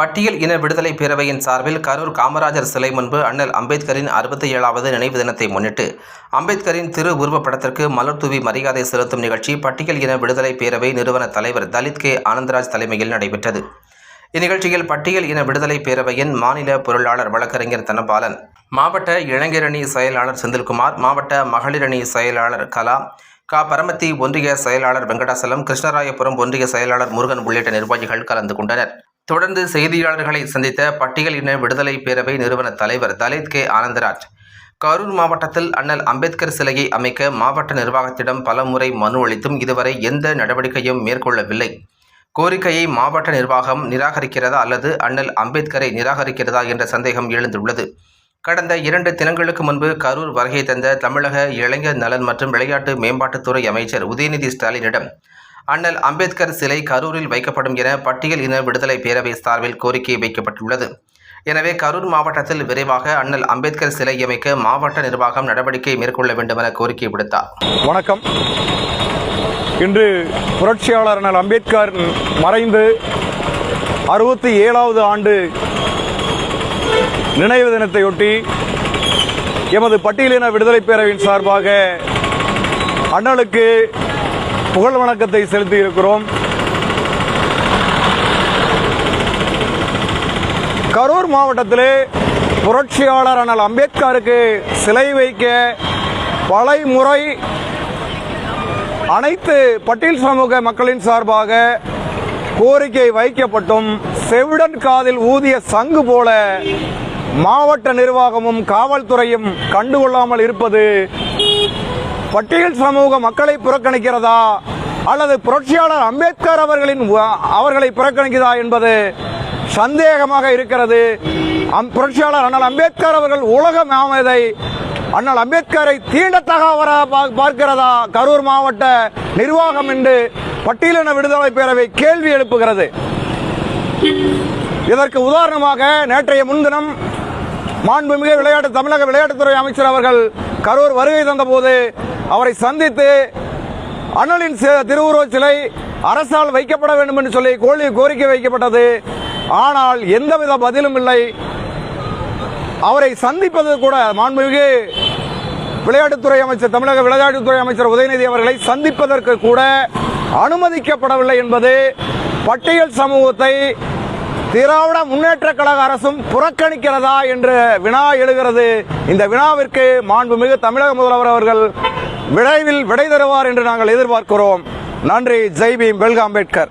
பட்டியல் இன விடுதலை பேரவையின் சார்பில் கரூர் காமராஜர் சிலை முன்பு அண்ணல் அம்பேத்கரின் அறுபத்தி ஏழாவது நினைவு தினத்தை முன்னிட்டு அம்பேத்கரின் திரு உருவப்படத்திற்கு மலர் தூவி மரியாதை செலுத்தும் நிகழ்ச்சி பட்டியல் இன விடுதலை பேரவை நிறுவன தலைவர் தலித் கே ஆனந்தராஜ் தலைமையில் நடைபெற்றது. இந்நிகழ்ச்சியில் பட்டியல் இன விடுதலை பேரவையின் மாநில பொருளாளர் வழக்கறிஞர் தனபாலன் மாவட்ட இளைஞரணி செயலாளர் செந்தில்குமார் மாவட்ட மகளிரணி செயலாளர் கலா கா. பரமத்தி ஒன்றிய செயலாளர் வெங்கடாசலம் கிருஷ்ணராயபுரம் ஒன்றிய செயலாளர் முருகன் உள்ளிட்ட நிர்வாகிகள் கலந்து கொண்டனர். தொடர்ந்து செய்தியாளர்களை சந்தித்த பட்டியல் இன விடுதலை பேரவை நிறுவன தலைவர் தலித் கே. ஆனந்தராஜ் கரூர் மாவட்டத்தில் அண்ணல் அம்பேத்கர் சிலையை அமைக்க மாவட்ட நிர்வாகத்திடம் பலமுறை மனு அளித்தும் இதுவரை எந்த நடவடிக்கையும் மேற்கொள்ளவில்லை. கோரிக்கையை மாவட்ட நிர்வாகம் நிராகரிக்கிறதா அல்லது அண்ணல் அம்பேத்கரை நிராகரிக்கிறதா என்ற சந்தேகம் எழுந்துள்ளது. கடந்த இரண்டு தினங்களுக்கு முன்பு கரூர் வருகை தந்த தமிழக இளைஞர் நலன் மற்றும் விளையாட்டு மேம்பாட்டுத்துறை அமைச்சர் உதயநிதி ஸ்டாலினிடம் அண்ணல் அம்பேத்கர் சிலை கரூரில் வைக்கப்படும் என பட்டியல் இன விடுதலை பேரவை சார்பில் கோரிக்கை வைக்கப்பட்டுள்ளது. எனவே கரூர் மாவட்டத்தில் விரைவாக அண்ணல் அம்பேத்கர் சிலை அமைக்க மாவட்ட நிர்வாகம் நடவடிக்கை மேற்கொள்ள வேண்டும் என கோரிக்கை விடுத்தார். வணக்கம். இன்று புரட்சியாளர் அண்ணல் அம்பேத்கர் மறைந்து அறுபத்தி ஏழாவது ஆண்டு நினைவு தினத்தையொட்டி எமது பட்டியலின விடுதலை பேரவையின் சார்பாக அண்ணலுக்கு புகழ் வணக்கத்தை செலுத்தி இருக்கிறோம் கரூர் மாவட்டத்திலே புரட்சியாளர் அண்ணல் அம்பேத்கருக்கு சிலை வைக்க பலமுறை அனைத்து பட்டியல் சமூக மக்களின் சார்பாக கோரிக்கை வைக்கப்பட்டும் செவிடன் காதில் ஊதிய சங்கு போல மாவட்ட நிர்வாகமும் காவல்துறையும் கண்டுகொள்ளாமல் இருப்பது பட்டியல் சமூக மக்களை புறக்கணிக்கிறதா? அல்லது புரட்சியாளர் அம்பேத்கர் அவர்களின் அவர்களை புறக்கணிக்கிறதா என்பது சந்தேகமாக இருக்கிறது. அம் புரட்சியாளர் அண்ணல் அம்பேத்கர் அவர்கள் உலக மாமேதை அண்ணல் அம்பேத்கரை தீண்டத்தகாவரா பா- பார்க்கிறதா? கரூர் மாவட்ட நிர்வாகம் என்று பட்டியலின விடுதலை பேரவை கேள்வி எழுப்புகிறது. இதற்கு உதாரணமாக நேற்றைய முன்தினம் மாண்புமிகு விளையாட்டு தமிழக விளையாட்டுத்துறை அமைச்சர் அவர்கள் கரூர் வருகை தந்தபோது அவரை சந்தித்து அண்ணலின் சி- திருவுருவச் சிலை அரசால் வைக்கப்பட வேண்டும் என்று சொல்லி கோழி கோரிக்கை வைக்கப்பட்டது. ஆனால் எந்தவித பதிலும் இல்லை. அவரை சந்திப்பது கூட மாண்புமிகு விளையாட்டுத்துறை அமைச்சர் தமிழக விளையாட்டுத்துறை அமைச்சர் உதயநிதி அவர்களை சந்திப்பதற்கு கூட அனுமதிக்கப்படவில்லை என்பது பட்டியல் சமூகத்தை திராவிட முன்னேற்ற கழக அரசும் புறக்கணிக்கிறதா என்று வினா எழுகிறது. இந்த வினாவிற்கு மாண்புமிகு தமிழக முதல்வர் அவர்கள் விரைவில் விடை தருவார் என்று நாங்கள் எதிர்பார்க்கிறோம். நன்றி. ஜெய்பீம் வெல்கம் அம்பேத்கர்.